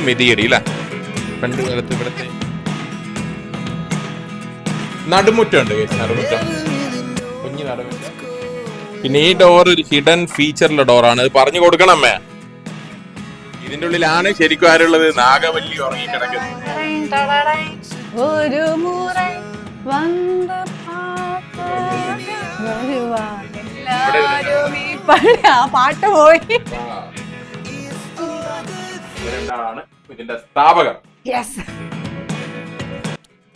ഇതാണ് മെതിയടി അല്ലേ പണ്ട് കാലത്ത് ഇവിടുത്തെ നടുമുറ്റുണ്ട് നടുമുറ്റം. കുഞ്ഞു നടുമുറ്റം. പിന്നെ ഈ ഡോർ ഒരു ഹിഡൻ ഫീച്ചറിലെ ഡോറാണ് അത് പറഞ്ഞു കൊടുക്കണം അമ്മേ. ഇതിന്റെ ഉള്ളിലാണ് ശരിക്കും ആരുള്ളത്? നാഗവല്ലി ഉറങ്ങി കിടക്കുന്നത്. പാട്ട് പോയി. ഇവരെന്താണ് ഇതിന്റെ സ്ഥാപകർ. Yes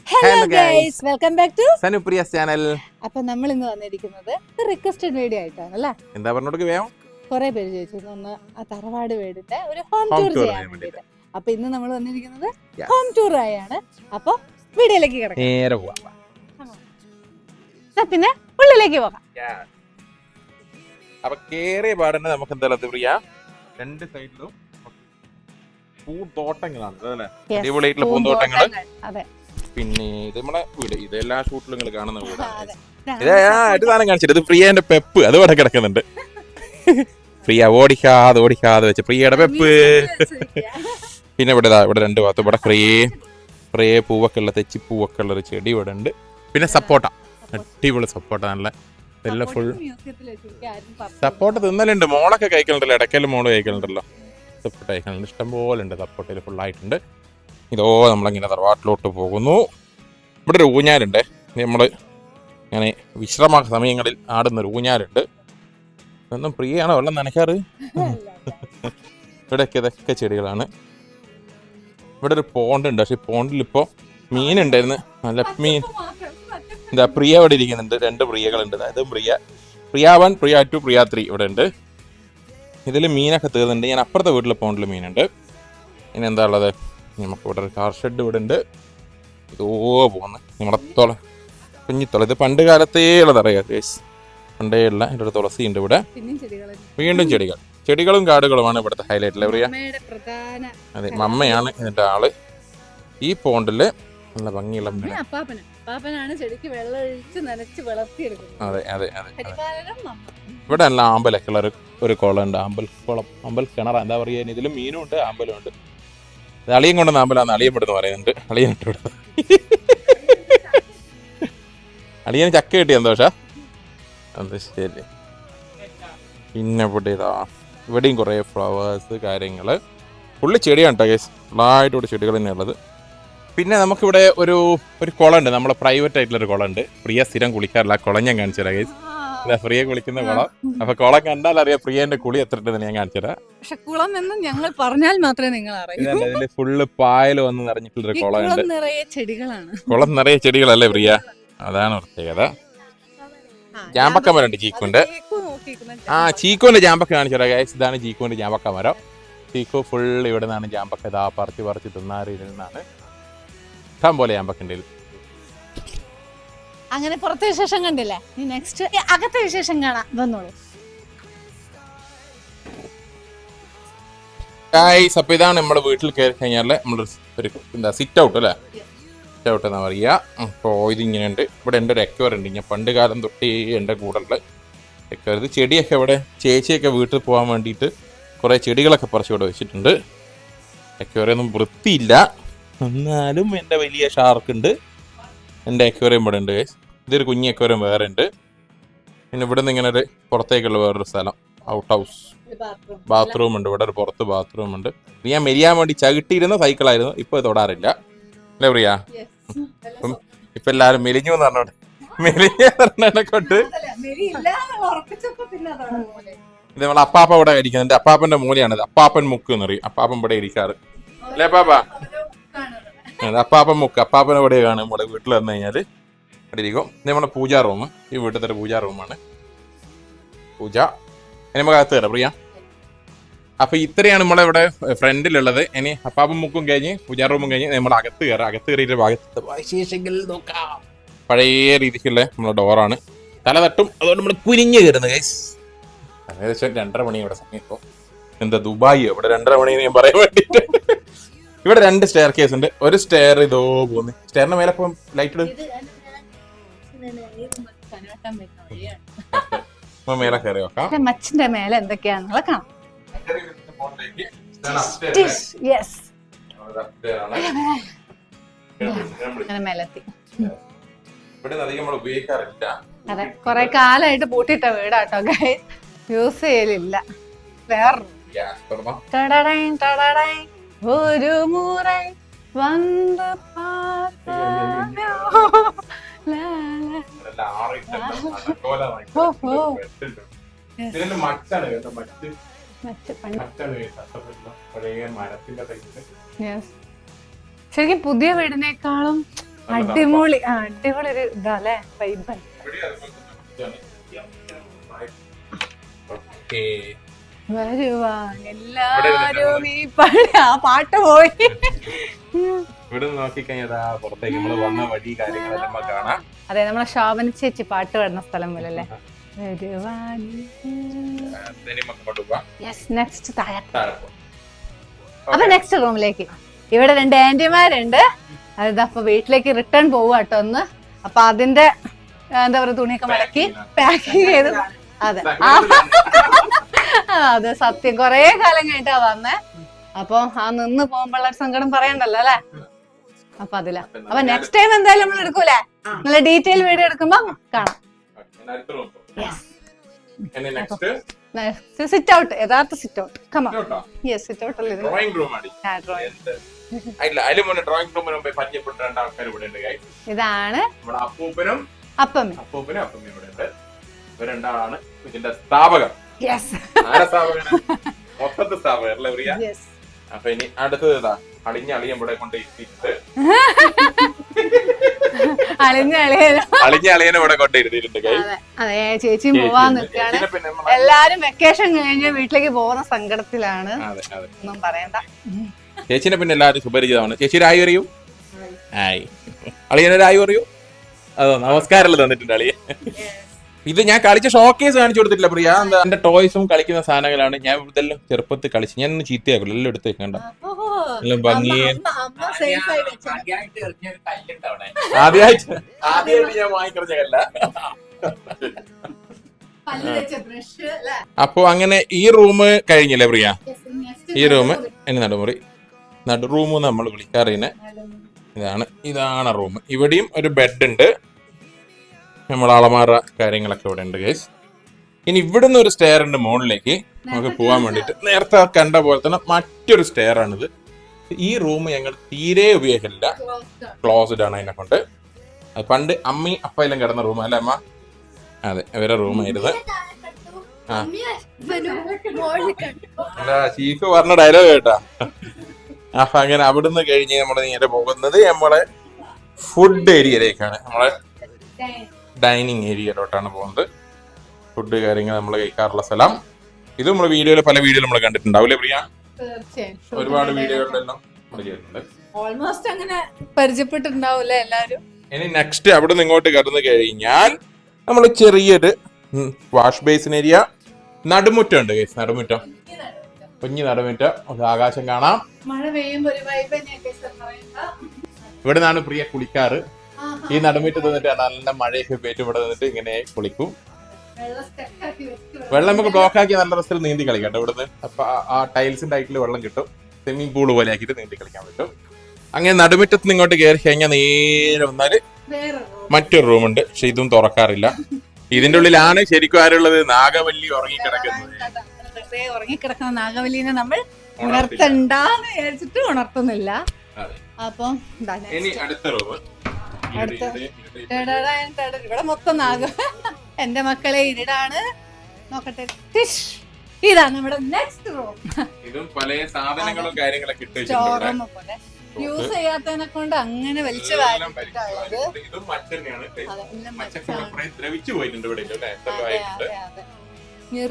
hello guys. Guys welcome back to Sanupriya channel അപ്പൊ നമ്മൾ ഇന്ന് വന്നിരിക്കുന്നത് റിക്വസ്റ്റഡ് വീഡിയോ ആയിട്ടാണ് അല്ലേ? എന്താ പറഞ്ഞോടക്ക് വേണം കുറെ പേര് ചോദിച്ചിരുന്നു ഒന്ന് ആ തറവാട് വീടിന്റെ ഒരു ഹോം ടൂർ ചെയ്യാൻ വേണ്ടിട്ട് അപ്പൊ ഇന്ന് നമ്മൾ വന്നിരിക്കുന്നത് ഹോം ടൂർ ആയാണ്. അപ്പൊ വീഡിയോയിലേക്ക് കിടക്കാം. നേരെ പോവാം. പിന്നെ ഉള്ളിലേക്ക് പോകാം. അപ്പൊ കേറിയ പാടന്നെ നമുക്ക് എന്തായാലും പ്രിയ രണ്ട് സൈഡിലും പൂന്തോട്ടങ്ങളാണ്. അതല്ലേ? അടിപൊളിയായിട്ടുള്ള പൂന്തോട്ടങ്ങൾ. പിന്നെ ഇത് നമ്മളെ വീട്. ഇത് എല്ലാ ഷൂട്ടിലും നിങ്ങൾ കാണുന്ന വീടാണ്. ഇത് ഒരു സാധനം കാണിച്ചിട്ട്. ഇത് പ്രിയന്റെ പെപ്പ്. അത് ഇവിടെ കിടക്കുന്നുണ്ട്. പ്രിയ ഓടിക്കാതെ ഓടിക്കാതെ വെച്ച്. പ്രിയയുടെ പെപ്പ്. പിന്നെ ഇവിടെ ഇവിടെ രണ്ട് ഭാഗത്ത് ഇവിടെ കുറേ കുറേ പൂവൊക്കെ ഉള്ള തെച്ചിപ്പൂവൊക്കെ ഉള്ള ഒരു ചെടി ഇവിടെ ഉണ്ട്. പിന്നെ സപ്പോട്ട. അടിപൊളി സപ്പോട്ട. നല്ല എല്ലാം ഫുൾ സപ്പോട്ട തിന്നലുണ്ട്. മോളൊക്കെ കഴിക്കലുണ്ടല്ലോ. ഇടയ്ക്കൽ മോൾ കഴിക്കലുണ്ടല്ലോ. സപ്പോർട്ട് കഴിക്കലുണ്ട് ഇഷ്ടം പോലെ ഉണ്ട് സപ്പോർട്ടിൽ ഫുള്ളായിട്ടുണ്ട് ഇതോ നമ്മളിങ്ങനെ തറവാട്ടിലോട്ട് പോകുന്നു. ഇവിടെ ഒരു ഊഞ്ഞാലുണ്ട്. നമ്മൾ ഇങ്ങനെ വിശ്രമ സമയങ്ങളിൽ ആടുന്ന ഒരു ഊഞ്ഞാലുണ്ട്. ഒന്നും പ്രിയാണോ വെള്ളം നനയ്ക്കാറ്? ഇവിടെയൊക്കെ ഇതൊക്കെ ചെടികളാണ്. ഇവിടെ ഒരു പോണ്ട് ഉണ്ട്. പക്ഷെ പോണ്ടിൽ ഇപ്പോൾ മീനുണ്ടായിരുന്നു നല്ല മീൻ. എന്താ പ്രിയ ഇവിടെ ഇരിക്കുന്നുണ്ട്. രണ്ട് പ്രിയകളുണ്ട്. അതായത് Priya Priya. One Priya two Priya three ഇവിടെ ഉണ്ട്. ഇതിൽ മീനൊക്കെ തീർന്നിട്ടുണ്ട്. ഞാൻ അപ്പുറത്തെ വീട്ടിൽ പോണ്ടിൽ മീനുണ്ട്. ഇനി എന്താ ഉള്ളത്? നമുക്ക് ഇവിടെ ഒരു കാർ ഷെഡ് ഇവിടെ ഉണ്ട്. ഇതോ പോകുന്നു നമ്മുടെ തുള കുഞ്ഞിത്തുള. ഇത് പണ്ട് കാലത്തേ ഉള്ളതറിയാം ഗേസ് പണ്ടേ ഉള്ള എന്റെ ഒരു തുളസി ഉണ്ട് ഇവിടെ. വീണ്ടും ചെടികൾ. ചെടികളും കാടുകളുമാണ് ഇവിടുത്തെ ഹൈലൈറ്റ് അല്ലേ പ്രിയ അതെ മമ്മയാണ് ഇതിന്റെ ആൾ. ഈ പോണ്ടിൽ നല്ല ഭംഗിയുള്ള അപ്പാപ്പനാണ് ചെടിക്ക് വെള്ളം ഒഴിച്ച് നനച്ച് വളർത്തിയെടുക്കുന്നത്. അതെ അതെ ഇവിടെ എല്ലാം ആമ്പലൊക്കെ ഉള്ള ഒരു ഒരു കുളം ഉണ്ട് ആമ്പൽ കുളം ആമ്പൽ കിണറ എന്താ പറയുക ഇതിലും മീനും ഉണ്ട് ആമ്പലും ഉണ്ട്. ഇത് അളിയും കൊണ്ടുവന്ന ആമ്പലാന്ന് അളിയൻ ഇവിടുന്ന് പറയുന്നുണ്ട്. അളിയൻ ഇട്ട് ഇവിടെ അളിയന് ചക്ക കിട്ടിയ എന്തോഷാ അത് ശരി. പിന്നെ ഇവിടെ ഇതാ ഇവിടെയും കുറേ ഫ്ലവേഴ്സ് കാര്യങ്ങൾ ഫുള്ള് ചെടിയാണ് കേട്ടോ കേസ് ഫുള്ളായിട്ട് ഇവിടെ ചെടികൾ തന്നെ ഉള്ളത്. പിന്നെ നമുക്കിവിടെ ഒരു ഒരു കുളം ഉണ്ട് നമ്മളെ പ്രൈവറ്റ് ആയിട്ടുള്ള ഒരു കുളം ഉണ്ട് പ്രിയ സ്ഥിരം കുളിക്കാറില്ല. കുളം ഞാൻ കാണിച്ചു തരാം കേസ് ഇതാ പ്രിയ കുളിക്കുന്ന കുളം. അപ്പൊ കുളം കണ്ടാൽ അറിയാം പ്രിയന്റെ കുളി എത്ര ഉണ്ടെന്ന് ഞാൻ കാണിച്ചു തരാം. പക്ഷെ കുളം എന്ന് ഞങ്ങൾ പറഞ്ഞാൽ മാത്രമേ നിങ്ങൾ അറിയൂ. ഇതിൽ ഫുള്ള് പായൽ വന്ന് നിറഞ്ഞിട്ടുള്ള കുളം നിറയെ ചെടികളാണ്. കുളം നിറയെ ചെടികളല്ലേ പ്രിയ? അതാണ് പ്രത്യേകത. ജാമ്പക്ക മരം ഉണ്ട് ചീക്കുണ്ട്. ആ ചീക്കോന്റെ ജാമ്പക്ക കാണിച്ചു തരാം ഗൈസ് ഇതാണ് ചീക്കോന്റെ ജാമ്പക്ക മരം. ചീക്കോ ഫുൾ ഇവിടെ നിന്നാണ് ജാമ്പക്ക ഇതാ പറിച്ച് പറിച്ച് തിന്നാറിയിൽ നിന്നാണ് ഇഷ്ടം പോലെ ഞാൻ പക്കണ്ടിൽ. അങ്ങനെ പുറത്തെ വിശേഷം കണ്ടില്ലേ? ഇനി നെക്സ്റ്റ് അകത്തെ വിശേഷം കാണാം. വന്നോളൂ. ഗായ്സ് അപ്പോൾ ഇതാണ് നമ്മുടെ വീട്ടിൽ കയറി കഴിഞ്ഞാൽ നമ്മൾ ഒരു എന്താ സിറ്റ് ഔട്ട് അല്ലേ? സിറ്റ് ഔട്ട് എന്നാ പറയുക അപ്പോൾ ഇതിങ്ങനെ ഉണ്ട് ഇവിടെ എന്റെ ഒരു എക്വർ ഉണ്ട്. ഞാൻ പണ്ട് കാലം തൊട്ട് എന്റെ കൂടെ ഉള്ള എക്വർ ഇത്. ചെടിയൊക്കെ ഇവിടെ ചേച്ചിയൊക്കെ വീട്ടിൽ പോകാൻ വേണ്ടിയിട്ട് കുറേ ചെടികളൊക്കെ പറിച്ചു ഇവിടെ വെച്ചിട്ടുണ്ട്. എക്വറിയൊന്നും വൃത്തിയില്ല. എന്നാലും എന്റെ വലിയ ഷാർക്ക് ഉണ്ട്. എന്റെ അക്വേറിയം ഇവിടെ ഉണ്ട്. ഇതൊരു കുഞ്ഞി അക്വേറിയം വേറെ ഉണ്ട്. പിന്നെ ഇവിടെ നിന്ന് ഇങ്ങനെ ഒരു പുറത്തേക്കുള്ള വേറൊരു സ്ഥലം ഔട്ട് ഹൗസ് ബാത്റൂം ഉണ്ട് ഇവിടെ ഒരു പുറത്ത് ബാത്റൂം ഉണ്ട്. ഞാൻ മെരിയാൻ വേണ്ടി സൈക്കിൾ സൈക്കിളായിരുന്നു ഇപ്പൊ തൊടാറില്ല. അല്ലേ പ്രിയ? ഇപ്പം ഇപ്പൊ എല്ലാരും മെലിഞ്ഞു എന്ന് പറഞ്ഞോണ്ട് മെലിഞ്ഞ പറഞ്ഞതിനെ കൊണ്ട്. ഇത് നമ്മളെ അപ്പാപ്പ ഇവിടെ ഇരിക്കുന്നത്. എന്റെ അപ്പാപ്പന്റെ മൂലയാണിത്. അപ്പാപ്പൻ മുക്ക് എന്ന് പറയും. അപ്പാപ്പൻ ഇവിടെ ഇരിക്കാറ്. അല്ലേ അത് അപ്പാപ്പൻ മുക്ക് അപ്പാപ്പൻ എവിടെയാണ് നമ്മുടെ വീട്ടിൽ വന്നു കഴിഞ്ഞാൽ? ഇവിടെ ഇരിക്കും ഇത് നമ്മുടെ പൂജാ റൂം ഈ വീട്ടിലത്തെ ഒരു പൂജാ റൂമാണ് പൂജ. ഇനി നമുക്ക് അകത്ത് കയറാം. പ്രിയ. അപ്പൊ ഇത്രയാണ് നമ്മുടെ ഇവിടെ ഫ്രണ്ടിലുള്ളത് ഇനി അപ്പാപ്പൻ മുക്കും കഴിഞ്ഞ് പൂജാ റൂമും കഴിഞ്ഞ് നമ്മുടെ അകത്ത് കയറാം. അകത്ത് കയറിയിട്ട് ഭാഗത്ത് നോക്കാം. പഴയ രീതിക്കുള്ള നമ്മുടെ ഡോറാണ് തല തട്ടും. അതുകൊണ്ട് നമ്മൾ കുനിഞ്ഞ് കയറുന്നത് ഗൈസ് ഏകദേശം രണ്ടര മണി ഇവിടെ സമയം ഇപ്പോൾ എന്താ ദുബായി? ഇവിടെ രണ്ടര മണി ഞാൻ പറയാൻ വേണ്ടിട്ട്. ഇവിടെ രണ്ട് സ്റ്റെയർ കേസ് ഉണ്ട്. ഒരു സ്റ്റെയർ ഇതോ പോകുന്നു സ്റ്റെയറിന്റെ മേലെ ഇപ്പം ലൈറ്റ് മേലെ കയറി നോക്കാം. മച്ചിന്റെ മേലെ എന്തൊക്കെയാണെന്നുള്ള കാണാം. അതെ കൊറേ കാലായിട്ട് പൂട്ടിയിട്ട വീടാട്ടോ യൂസ് ചെയ്യലില്ല. വേറെ ഒരു മുறை വന്ന് മച്ചാണ് കേട്ടോ മച്ച്. മച്ചാണ് കേട്ടോ പഴയ മരത്തിന്റെ. ശരിക്കും പുതിയ വീടിനേക്കാളും അടിപൊളി ആ, അടിപൊളി ഒരു ഇതാല്ലേ മച്ചാണ്. ഓക്കേ. വരുവാൻ എല്ലാരും ഈ ആ പാട്ട് പോയി. ഇവിടെ നോക്കിക്കഴിഞ്ഞാൽ പുറത്തേക്ക് നമ്മൾ വന്ന വഴി കാര്യങ്ങളെല്ലാം കാണാം. അതെ നമ്മളെ ശോഭന ചേച്ചി പാട്ട് പാടുന്ന സ്ഥലം പോലെ അല്ലേ അപ്പൊ നെക്സ്റ്റ് റൂമിലേക്ക്. ഇവിടെ രണ്ട് ആന്റിമാരുണ്ട്. അപ്പൊ വീട്ടിലേക്ക് റിട്ടേൺ പോവുക കേട്ടോ ഒന്ന് അപ്പൊ അതിന്റെ എന്താ പറയുക തുണിയൊക്കെ മടക്കി പാക്കിങ് ചെയ്ത് അതെ. അതെ സത്യം. കൊറേ കാലം കഴിഞ്ഞിട്ടാ വന്നേ. അപ്പൊ ആ നിന്ന് പോകുമ്പോഴുള്ള ഒരു സങ്കടം പറയണ്ടല്ലോ അല്ലെ? അപ്പൊ അതില. അപ്പൊ നെക്സ്റ്റ് ടൈം എന്തായാലും നമ്മൾ എടുക്കൂലേ? നല്ല ഡീറ്റെയിൽ വീഡിയോ എടുക്കുമ്പോ കാണാം. പോവാം. സിറ്റ് ഔട്ട് യഥാർത്ഥ സിറ്റ് ഔട്ട് കമാ യെസ് സിറ്റ് ഔട്ട് അല്ലേ ആണ്. ആ, ഡ്രോയിങ് പരിചയപ്പെട്ട രണ്ട് ആൾക്കാർ ഇവിടെ ഉണ്ട് ഇതാണ് നമ്മുടെ അപ്പൂപ്പനും അപ്പമ്മ. അപ്പൂപ്പനും അപ്പമ്മയും ഇവിടെ ഉണ്ട്. ഇതിന്റെ സ്ഥാപകർ. യെസ് ആരാ സ്ഥാപകൻ അല്ലേ പ്രിയ? അപ്പൊ ഇനി അടുത്തത് ഇതാ. അളിഞ്ഞ അളിയൻ ഇവിടെ കൊണ്ട് ഇരുത്തിയിട്ട്. അളിഞ്ഞ അളിയല്ലോ അളിഞ്ഞ അളിയനെ ഇവിടെ കൊണ്ട് ഇരുത്തിയിട്ടുണ്ട് അതെ ചേച്ചി ചേച്ചിയും പോവാൻ നിൽക്കാണ് എല്ലാരും വെക്കേഷൻ കഴിഞ്ഞ് വീട്ടിലേക്ക് പോകുന്ന സങ്കടത്തിലാണ്. അതെ അതെ. ഒന്നും പറയണ്ട. ചേച്ചിനെ പിന്നെ എല്ലാവരും സുപരിചിതമാണ് ചേച്ചി ഒരു ആയി അറിയൂ? ആയി. അളിയനൊരു ആയി അറിയൂ? അതോ നമസ്കാരമല്ലേ തന്നിട്ടുണ്ട് അളിയൻ? ഇത് ഞാൻ കളിച്ച ഷോക്കേസ് കാണിച്ചു കൊടുത്തിട്ടില്ല പ്രിയ. എന്താ? എന്റെ ടോയ്സും കളിക്കുന്ന സാധനങ്ങളാണ് ഞാൻ ഇതെല്ലാം ചെറുപ്പത്തിൽ കളിച്ചു. ഞാൻ ഒന്നും ചീത്തയാക്കില്ല എല്ലാം എടുത്ത് വെക്കണ്ട. എല്ലാം ഭംഗിയെ ആദ്യമായിട്ട് ആദ്യമായിട്ട് ഞാൻ വാങ്ങിക്കറിഞ്ഞല്ല അപ്പൊ അങ്ങനെ ഈ റൂം കഴിഞ്ഞില്ലേ പ്രിയ? ഈ റൂം എന്നെ നടുമുറി. നടു റൂം നമ്മൾ വിളിക്കാറിനെ ഇതാണ് ഇതാണ് റൂം ഇവിടെയും ഒരു ബെഡ് ഉണ്ട്. നമ്മൾ അളമാറ കാര്യങ്ങളൊക്കെ ഇവിടെ ഉണ്ട് ഗൈസ് ഇനി ഇവിടുന്ന് ഒരു സ്റ്റെയർ ഉണ്ട് മുകളിലേക്ക് നമുക്ക് പോകാൻ വേണ്ടിയിട്ട് നേരത്തെ കണ്ട പോലെ തന്നെ മറ്റൊരു സ്റ്റെയർ ആണിത്. ഈ റൂം ഞങ്ങൾ തീരെ ഉപയോഗിക്കില്ല ക്ലോസ്ഡ് ആണ് അതിനെ കൊണ്ട്. അത് പണ്ട് അമ്മയും അപ്പയിലും കിടന്ന റൂം അല്ലേ അമ്മ? അതെ ഇവരെ റൂമായിരുന്നു ആ. അല്ല ചീഫ് പറഞ്ഞ ഡയലോഗ് കേട്ടാ. അപ്പൊ അങ്ങനെ അവിടുന്ന് കഴിഞ്ഞ് നമ്മൾ നേരെ പോകുന്നത് നമ്മളെ ഫുഡ് ഏരിയയിലേക്കാണ് നമ്മളെ ഡൈനിങ് ഏരിയയിലോട്ടാണ് പോകുന്നത്. ഫുഡ് കാര്യങ്ങൾ നമ്മൾ കഴിക്കാറുള്ള സ്ഥലം. ഇത് നമ്മൾ വീഡിയോയിൽ പല വീഡിയോയിൽ നമ്മൾ കണ്ടിട്ടുണ്ടാവില്ലേ പ്രിയ? ഒരുപാട് വീഡിയോകളിലെല്ലാം നമ്മൾ ചെയ്തിട്ടുണ്ട്. ഓൾമോസ്റ്റ് അങ്ങനെ പരിചയപ്പെട്ടിട്ടുണ്ടാവില്ലേ എല്ലാരും ഇനി നെക്സ്റ്റ് അവിടെ നിന്ന് ഇങ്ങോട്ട് കടന്നു കഴിഞ്ഞാൽ നമ്മൾ ചെറിയൊരു വാഷ് ബേസിൻ ഏരിയ നടുമുറ്റം ഉണ്ട് കേസ് നടുമുറ്റം. കുഞ്ഞു നടുമുറ്റം. ഒരു ആകാശം കാണാം. മഴ പെയ്യുമ്പോൾ ഇവിടെ നിന്നാണ് പ്രിയ കുളിക്കാറ്. ഈ നടുമുറ്റത്ത് നിന്നിട്ട് നല്ല മഴയൊക്കെ പേറ്റ് ഇവിടെ നിന്നിട്ട് ഇങ്ങനെ കുളിക്കും. വെള്ളം നമുക്ക് ബ്ലോക്ക് ആക്കി നല്ല രസത്തിൽ നീന്തി കളിക്കാം കേട്ടോ ഇവിടുന്ന്. അപ്പൊ ആ- ടൈൽസിന്റെ ഹൈറ്റിൽ വെള്ളം കിട്ടും. സ്വിമ്മിംഗ് പൂൾ പോലെ ആക്കിയിട്ട് നീന്തി കളിക്കാൻ പറ്റും. അങ്ങനെ നടുമുറ്റത്ത് ഇങ്ങോട്ട് കയറി കഴിഞ്ഞാൽ നേരെ വന്നാൽ മറ്റൊരു റൂം ഉണ്ട് പക്ഷെ ഇതും തുറക്കാറില്ല. ഇതിന്റെ ഉള്ളിലാണ് ശരിക്കും ആരുള്ളത്? നാഗവല്ലി ഉറങ്ങിക്കിടക്കുന്നത്. ഉറങ്ങിക്കിടക്കുന്ന നാഗവല്ലിനെ നമ്മൾ ഉണർത്തണ്ടെന്ന് വിചാരിച്ചിട്ട് ഉണർത്തുന്നില്ല. അപ്പൊ. ഇനി അടുത്ത റൂം അടുത്ത. ഇവിടെ മൊത്തം നാഗം. എന്റെ മക്കളെ ഇരിടാണ് നോക്കട്ടെ. ടിഷ്. ഇതാ നമ്മുടെ നെക്സ്റ്റ് റൂം ഇതും പല സാധനങ്ങളും കാര്യങ്ങളൊക്കെ പോലെ. യൂസ് ചെയ്യാത്തതിനെ കൊണ്ട് അങ്ങനെ വലിച്ചു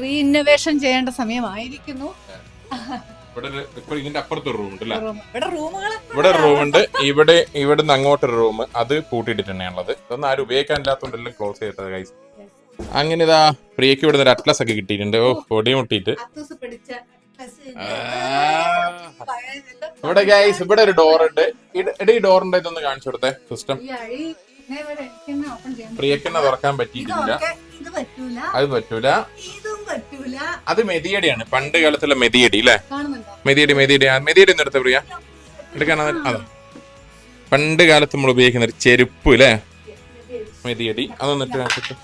റീഇന്നോവേഷൻ ചെയ്യേണ്ട സമയമായിരിക്കുന്നു. ഇവിടെ ഒരു- ഇപ്പൊ ഇതിന്റെ അപ്പുറത്ത് റൂം ഉണ്ട് അല്ലേ റൂം. ഇവിടെ ഇവിടെ റൂം ഉണ്ട്. ഇവിടെ ഇവിടുന്ന് അങ്ങോട്ടൊരു റൂം അത് പൂട്ടിയിട്ടിട്ട് തന്നെയാണുള്ളത് ഇതൊന്നും ആരും ഉപയോഗിക്കാനില്ലാത്തതുകൊണ്ട് എല്ലാം ക്ലോസ് ചെയ്തത് ഗൈസ് അങ്ങനെ ഇതാ പ്രിയക്ക് ഇവിടുന്ന് ഒരു അറ്റ്ലസ് ഒക്കെ കിട്ടിയിട്ടുണ്ട്. ഓ പൊടി മുട്ടിട്ട് അത്തൂസ് പിടിച്ച ആ. ഇവിടെ ഗൈസ് ഇവിടെ ഒരു ഡോർ ഉണ്ട്. ഇട- എടാ ഈ ഡോറിന്റെ ഇതൊന്ന് കാണിച്ചു കൊടുത്തേ സിസ്റ്റം ഈ അഴി ഇങ്ങനെ ഇവിടെ എനിക്കെന്നെ ഓപ്പൺ ചെയ്യാൻ പ്രിയക്കെന്നെ തുറക്കാൻ പറ്റിയിട്ടില്ല. ഇതൊക്കെ ഇത് പറ്റൂല. അത് പറ്റൂല. ഇതും പറ്റൂല. അത് മെതിയടിയാണ്. പണ്ട് കാലത്തുള്ള മെതിയടി അല്ലേ മെതിയടി മെതിയടി മെതിയടി ഒന്ന് എടുത്ത പ്രിയ. എടുക്കാനാ? അതാ. പണ്ട് കാലത്ത് നമ്മൾ ഉപയോഗിക്കുന്ന ഒരു ചെരുപ്പ് അല്ലേ മെതിയടി. അതൊന്നിട്ട്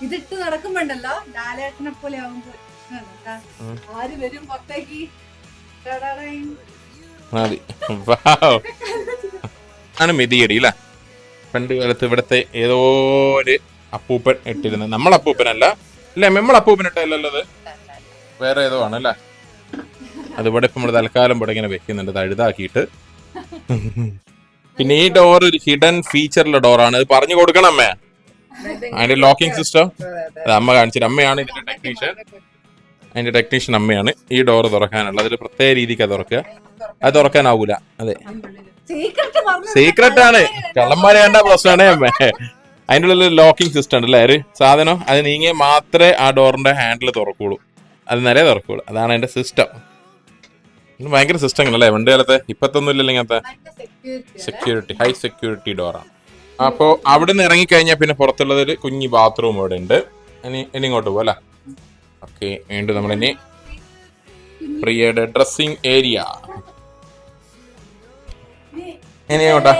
ഇതിട്ട് നടക്കുമ്പോണ്ടല്ലോ? ലാലേട്ടനെ പോലെ ആവുമ്പോ. ആര് വരും പുറത്തേക്ക്. മതി. ആണ് മെതിയടി അല്ലേ പണ്ട് കാലത്ത് ഇവിടത്തെ ഏതോ ഒരു അപ്പൂപ്പൻ ഇട്ടിരുന്നത്. നമ്മൾ അപ്പൂപ്പനല്ല അല്ലേ നമ്മൾ അപ്പൂപ്പൻ ഇട്ടല്ലോ അത്? വേറെ ഏതോ ആണ് അല്ലേ അതിവിടെ ഇവിടെ ഇപ്പം നമ്മൾ തൽക്കാലം ഇവിടെ ഇങ്ങനെ വെക്കുന്നുണ്ട്. തഴുതാക്കിയിട്ട് പിന്നെ ഈ ഡോർ ഒരു ഹിഡൻ ഫീച്ചറിലെ ഡോറാണ് അത് പറഞ്ഞു കൊടുക്കണം അമ്മേ. അതിന്റെ ലോക്കിംഗ് സിസ്റ്റം അത് അമ്മ കാണിച്ചിട്ട്. അമ്മയാണ് ഇതിന്റെ ടെക്നീഷ്യൻ അതിന്റെ ടെക്നീഷ്യൻ അമ്മയാണ്. ഈ ഡോർ തുറക്കാനുള്ളത്. അതിൽ പ്രത്യേക രീതിക്ക് തുറക്കുക. അത് തുറക്കാനാവൂല. അതെ. സീക്രട്ട് ആണ്. കള്ളന്മാരെ കണ്ട പ്രശ്നമാണ് അമ്മ. അതിന്റെ ഉള്ളിൽ ലോക്കിംഗ് സിസ്റ്റം ഉണ്ട് അല്ലേ ഒരു സാധനം. അത് നീങ്ങിയാൽ മാത്രമേ ആ ഡോറിന്റെ ഹാൻഡിൽ തുറക്കുള്ളൂ. അത് നിലയെ തുറക്കുള്ളൂ. അതാണ് അതിന്റെ സിസ്റ്റം ഭയങ്കര സിസ്റ്റങ്ങളല്ലേ പണ്ട് കാലത്തെ ഇപ്പത്തൊന്നും ഇല്ലല്ലോ ഇങ്ങനത്തെ. അല്ലേ? സെക്യൂരിറ്റി ഹൈ സെക്യൂരിറ്റി ഡോറാണ് അപ്പോൾ അവിടെ നിന്ന് ഇറങ്ങിക്കഴിഞ്ഞാൽ പിന്നെ പുറത്തുള്ളത് ഒരു കുഞ്ഞി ബാത്റൂം ഇവിടെ ഉണ്ട്. ഇനി ഇനി ഇങ്ങോട്ട് പോലെ ഓക്കെ വീണ്ടും നമ്മൾ ഇനി പ്രിയയുടെ ഡ്രസ്സിംഗ് ഏരിയ ഇനി ഇങ്ങോട്ടാ.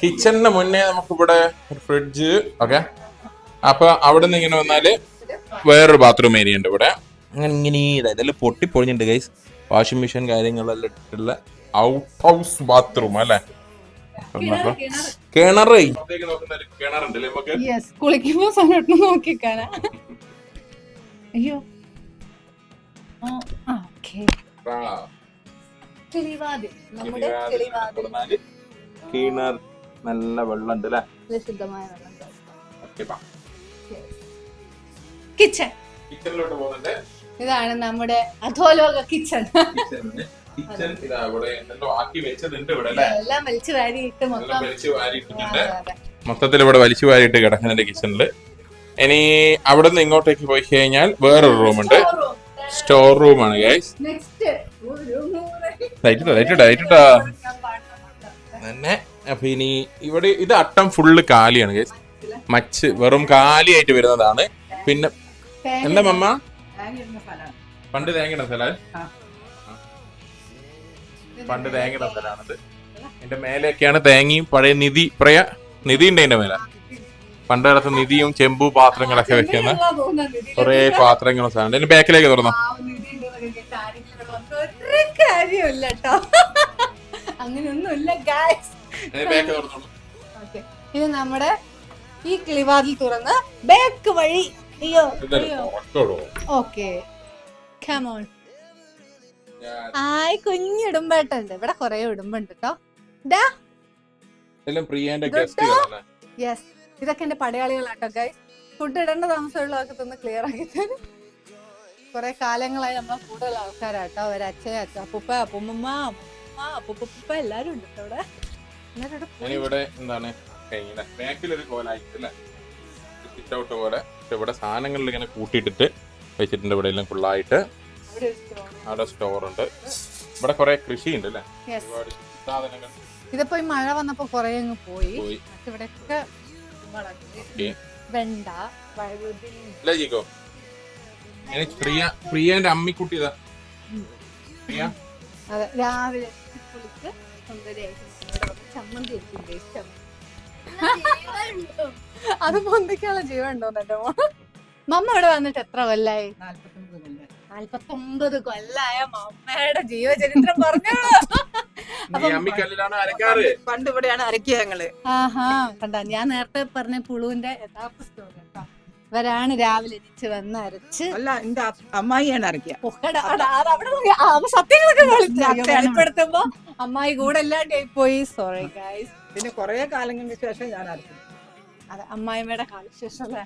കിച്ചണിന് മുന്നേ നമുക്കിവിടെ ഒരു ഫ്രിഡ്ജ് ഓക്കെ അപ്പൊ അവിടെ നിന്ന് ഇങ്ങനെ വന്നാൽ വേറൊരു ബാത്റൂം ഏരിയ ഉണ്ട് ഇവിടെ. അങ്ങനെ ഇങ്ങനെ ഇതെല്ലാം പൊട്ടി പൊളിഞ്ഞിട്ടുണ്ട് ഗൈസ് വാഷിംഗ് മെഷീൻ കാര്യങ്ങളെല്ലാം ഇട്ടിട്ടുള്ള ഔട്ട് ഹൗസ് ബാത്റൂം അല്ലേ? കിണറ്, കുളിക്കുമ്പോ നോക്കിക്കാനാ അയ്യോ. കിണർ നല്ല വെള്ളം ഉണ്ട് അല്ലേ? ശുദ്ധമായ വെള്ളം. ഓക്കെ കിച്ചൺ കിച്ചണിലോട്ട് പോകുന്നുണ്ട്. ഇതാണ് നമ്മുടെ അധോലോക കിച്ചൺ. കിച്ചൺ ഇതാ ഇവിടെ ആക്കി വെച്ചതുണ്ട് ഇവിടെ അല്ലേ? എല്ലാം വലിച്ചു വാരിയിട്ട് മൊത്തം വലിച്ചു. മൊത്തത്തിൽ ഇവിടെ വലിച്ചു വാരിയിട്ട് കിടക്കുന്നുണ്ട് കിച്ചണിൽ. ഇനി അവിടെ നിന്ന് ഇങ്ങോട്ടേക്ക് പോയി കഴിഞ്ഞാൽ വേറൊരു റൂമുണ്ട്. സ്റ്റോർ റൂമാണ് ഗൈസ് ലൈറ്റിട്ടാ ലൈറ്റിട്ടാ ലൈറ്റിട്ടാ തന്നെ. അപ്പൊ ഇനി ഇവിടെ ഇത് അട്ടം ഫുള്ള് കാലിയാണ് ഗൈസ് മച്ച് വെറും കാലിയായിട്ട് വരുന്നതാണ്. പിന്നെ എന്താ മമ്മ? പണ്ട് തേങ്ങയുടെ സ്ഥലം? പണ്ട് തേങ്ങയുടെ സ്ഥലമാണത്. എന്റെ മേലെയൊക്കെയാണ് തേങ്ങയും പഴയ നിധി പ്രയ നിധി ഉണ്ട് എന്റെ മേലെ. പണ്ട് കാലത്ത് നിധിയും ചെമ്പു പാത്രങ്ങളൊക്കെ വെക്കുന്ന കുറെ പാത്രങ്ങളും സാധനം. എന്റെ ബാക്കിലേക്ക് തുറന്നു. ഒരു കാര്യമില്ല കേട്ടോ അങ്ങനെയൊന്നുമില്ല ഗായ്സ് ബാക്ക് തുറന്നോളൂ. ഓക്കെ ഇത് നമ്മുടെ ഈ കിളിവാതിൽ തുറന്ന് ബാക്ക് വഴി. അയ്യോ ഇതൊരു അയ്യോ ആയ് കുഞ്ഞു കമോൺ ആയ് കുഞ്ഞിടുമ്പേട്ടുണ്ട് ഇവിടെ കൊറേ ഇടുമ്പുണ്ട് കേട്ടോ യെസ് ഇതൊക്കെ എന്റെ പടയാളികളാട്ടോ ഗൈസ് ഫുഡ് ഇടേണ്ട താമസമുള്ളതൊക്കെ തന്നെ ക്ലിയർ ആക്കി തരും. കുറെ കാലങ്ങളായി നമ്മൾ കൂടുതൽ ആൾക്കാരാട്ടോ. ഒരു അച്ഛൻ അച്ഛ അപ്പൂപ്പ അപ്പുമ്മ അമ്മ അപ്പൂപ്പ എല്ലാരും ഉണ്ട് ഇവിടെ. ഇവിടെ എന്താണ്? ബാക്കിലൊരു കോലായിട്ടില്ല സിറ്റ് ഔട്ട് പോലെ. ഇവിടെ സാധനങ്ങളിൽ ഇങ്ങനെ കൂട്ടിയിട്ടിട്ട് വെച്ചിട്ടുണ്ട്. ഇവിടെ എല്ലാം ഫുള്ളായിട്ട് അവിടെ സ്റ്റോർ ഉണ്ട്. ഇവിടെ കുറെ കൃഷി ഉണ്ട് അല്ലേ. ഒരുപാട് സാധനങ്ങൾ. ഇതിപ്പോ ഈ മഴ വന്നപ്പോ കൊറേ അങ്ങ് പോയി. പോയി. ഇവിടെയൊക്കെ വളർന്നു ഓക്കെ വെണ്ട വഴുതി ഇല്ല ജീക്കോ ഇനി പ്രിയ പ്രിയന്റെ അമ്മിക്കുട്ടി ഇതാ. പ്രിയ? അതെ രാവിലെ കുളിച്ച് സുന്ദരിയായിട്ട് ഇവിടെ വന്ന് ചമ്മന്തി വെക്കും guys, ചമ്മന്തി. അത് പൊന്തിക്കാനുള്ള ജീവൻ ഉണ്ടോ എന്റെ മോൻ മമ്മ ഇവിടെ വന്നിട്ട് എത്ര കൊല്ലായി? നാല്പത്തൊമ്പത് കൊല്ലായ മമ്മയുടെ ജീവചരിത്രം പറഞ്ഞോളൂ അരക്കാറ്. പണ്ട് ഇവിടെയാണ് അരക്കിയ ഞങ്ങൾ. ആഹാ കണ്ട ഞാൻ നേരത്തെ പറഞ്ഞ പുളുവിന്റെ യഥാർത്ഥ സ്റ്റോറി കേട്ടോ. ഇവരാണ് രാവിലെ എണീച്ച് വന്ന് അരച്ച് അല്ല എന്റെ അമ്മായിയാണ് അരക്കിയ സത്യങ്ങളൊക്കെ. വെളിപ്പെടുത്തുമ്പോ അമ്മായി കൂടെ എല്ലാം പോയി സോറി ഗൈസ് പിന്നെ കൊറേ കാലങ്ങൾക്ക് ശേഷം ഞാൻ അരക്കും അതെ അമ്മായിമ്മയുടെ കാലശേഷം അല്ലേ?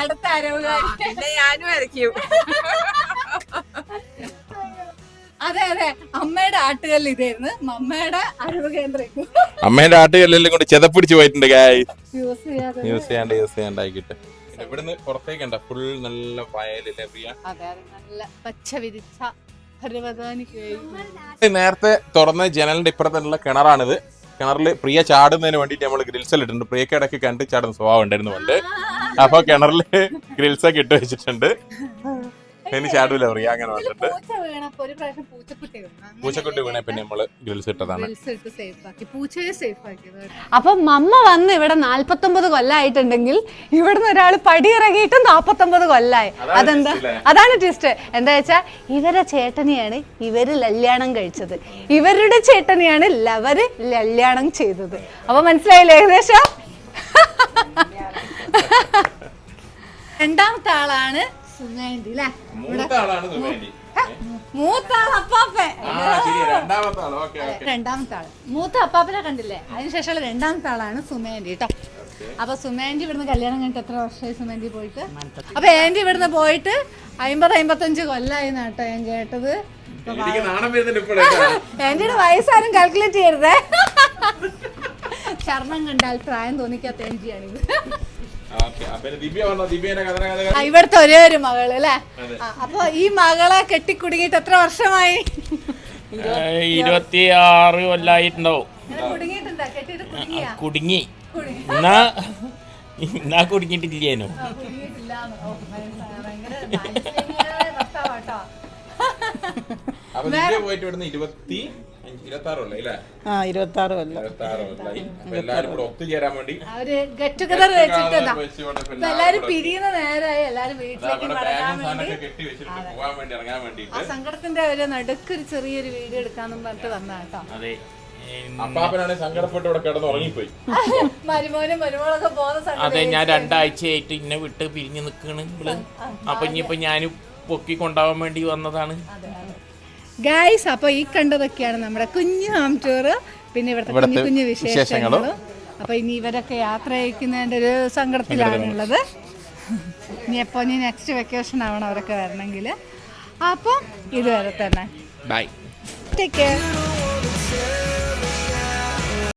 അടുത്ത അരവുകാരി. പിന്നെ ഞാനും അതെ അതെ. അമ്മയുടെ ആട്ടുകല്ല് ഇതായിരുന്നു. അമ്മയുടെ അറിവ് കേന്ദ്രം. അമ്മേന്റെ ആട്ടുകല്ലെല്ലാം കൊണ്ട് ചെതപ്പിടിച്ച് പോയിട്ടുണ്ട് ഗായ് യൂസ് ചെയ്യാതെ. യൂസ് ചെയ്യാണ്ട് യൂസ് ഇവിടുന്ന് പുറത്തേക്കണ്ട ഫുൾ നല്ല വയലില്ലേ പ്രിയ അതെ അതെ. നല്ല പച്ച വിരിച്ച നേരത്തെ തുറന്ന ജനലിന്റെ ഇപ്പുറത്തുള്ള കിണറാണിത്. കിണറിൽ പ്രിയ ചാടുന്നതിന് വേണ്ടിയിട്ട് നമ്മൾ ഗ്രിൽസ് എല്ലാം ഇട്ടിട്ടുണ്ട്. പ്രിയക്ക് ഇടയ്ക്ക് കണ്ട് ചാടുന്ന സ്വഭാവം ഉണ്ടായിരുന്നു പണ്ട്. അപ്പൊ കിണറിൽ ഗ്രിൽസൊക്കെ ഇട്ട് വെച്ചിട്ടുണ്ട്. ഇനി ചാടൂല പറയാ അങ്ങനെ വന്നിട്ട്. പൂച്ച വീണപ്പോ ഒരു പ്രാവശ്യം പൂച്ചക്കുട്ടി വീണു. പൂച്ചക്കുട്ടി വീണേ പിന്നെ നമ്മൾ ഗ്രിൽസ് ഇട്ടതാണ്. ഇട്ട് സേഫ് ആക്കി. പൂച്ചയെ safe ആക്കിയത്. അപ്പൊ മമ്മ വന്ന് ഇവിടെ നാല്പത്തൊമ്പത് കൊല്ലായിട്ടുണ്ടെങ്കിൽ ഇവിടുന്ന് ഒരാൾ പടിയിറങ്ങിയിട്ട് നാപ്പത്തൊമ്പത് കൊല്ലായി. അതെന്താ? അതാണ് ട്വിസ്റ്റ് എന്താ വെച്ചാ ഇവരെ ചേട്ടനെയാണ് ഇവർ കല്യാണം കഴിച്ചത്. ഇവരുടെ ചേട്ടനെയാണ് ലവര് കല്യാണം ചെയ്തത്. അപ്പൊ മനസ്സിലായില്ലേ ഏകദേശം? രണ്ടാമത്തെ ആളാണ് അല്ലേ മൂത്ത ആൾ അപ്പാപ്പൻ രണ്ടാമത്തെ ആൾ. മൂത്ത അപ്പാപ്പനെ കണ്ടില്ലേ? അതിനുശേഷമുള്ള രണ്ടാമത്തെ ആളാണ് സുമേന്റി കേട്ടോ അപ്പൊ സുമേന്റി ഇവിടുന്ന് കല്യാണം കഴിഞ്ഞിട്ട് എത്ര വർഷമായി സുമേന്റി പോയിട്ട്? അപ്പൊ ഏന്റി ഇവിടുന്ന് പോയിട്ട് അമ്പത് അമ്പത്തഞ്ച് കൊല്ലായി നാട്ടോ ഞാൻ കേട്ടത്. ഏന്റിയുടെ വയസ്സാരും കാൽക്കുലേറ്റ് ചെയ്യരുതേ. ചർമ്മം കണ്ടാൽ പ്രായം തോന്നിക്കാത്ത ആന്റിയാണിത് ഇവിടുത്തെ ഒരേ ഒരു മകൾ അല്ലേ? അപ്പൊ ഈ മകളെ കെട്ടിക്കുടുങ്ങിട്ട് എത്ര വർഷമായി? ഇരുപത്തി ആറ് കൊല്ലായിട്ടുണ്ടാവും. കുടുങ്ങി. കുടുങ്ങി. എന്നാ എന്നാ കുടുങ്ങിയിട്ടില്ലേനോ? ആ, കുടുങ്ങിയിട്ടില്ലാന്ന്. ഓ, ഭയങ്കര- ഭയങ്കര ദാരിദ്ര്യമായ അപ്പൊ പോയിട്ട് ഇവിടുന്ന് ഇരുപത്തി ആ കൊല്ലം അവർ ഗെറ്റ് ടുഗദർ എല്ലാരും പിരിയുന്ന നേരമായി എല്ലാരും വീട്ടിലേക്ക് മടങ്ങാൻ വേണ്ടി. ആ സങ്കടത്തിന്റെ ഒരു നടുക്കൊരു ചെറിയൊരു വീഡിയോ എടുക്കാന്നും പറഞ്ഞിട്ട് വന്ന കേട്ടോ. അതെ. അപ്പാപ്പനാണെങ്കിൽ സങ്കടപ്പെട്ട് ഇവിടെ കിടന്ന് ഉറങ്ങിപ്പോയി. മരുമോനും മരുമോളൊക്കെ പോകുന്ന അതെ ഞാൻ രണ്ടാഴ്ചയായിട്ട് ഇന്നെ വിട്ട് പിരിഞ്ഞു നിൽക്കണ് ഇവൾ. അപ്പൊ ഇനിയിപ്പൊ ഞാൻ പൊക്കി കൊണ്ടാവാൻ വേണ്ടി വന്നതാണ്. ഗായ്സ് അപ്പൊ ഈ കണ്ടതൊക്കെയാണ് നമ്മുടെ കുഞ്ഞു ഹോം ടൂറ് പിന്നെ ഇവിടുത്തെ കുഞ്ഞു കുഞ്ഞു വിശേഷങ്ങളും. അപ്പോൾ അപ്പൊ ഇനി ഇവരൊക്കെ യാത്ര അയക്കുന്നതിന്റെ ഒരു സങ്കടത്തിലാണുള്ളത് ഇനി എപ്പോ ഇനി നെക്സ്റ്റ് വെക്കേഷൻ ആവണം അവരൊക്കെ വരണമെങ്കിൽ അപ്പം ഇതുവരെ തന്നെ. Bye take care